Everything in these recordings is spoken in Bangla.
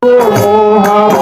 Oh,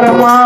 আমার মা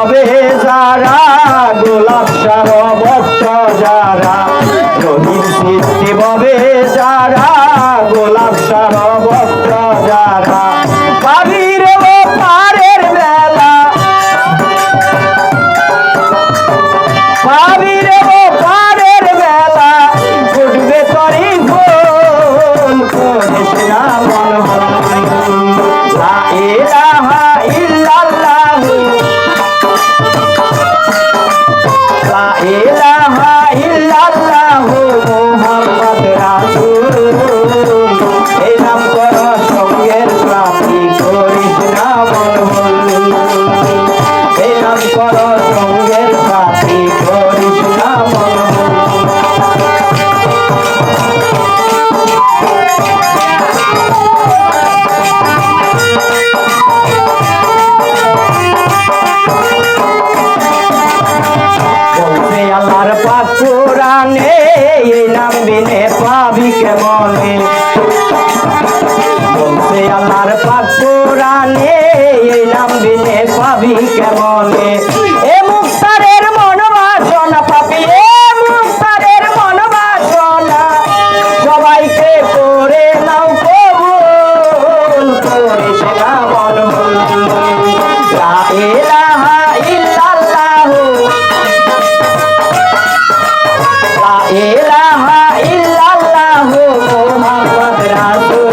宝贝。আমার পাপুরানে এই নাম বিনে পাবি কেমনে? এ মুক্তারের মন বাসনা পাপি, এ মুক্তারের মন বাসনা সবাইকে করে নাও কবুল, করে সেনা মন লা ইলাহা ইল্লাল্লাহ। রাসূল।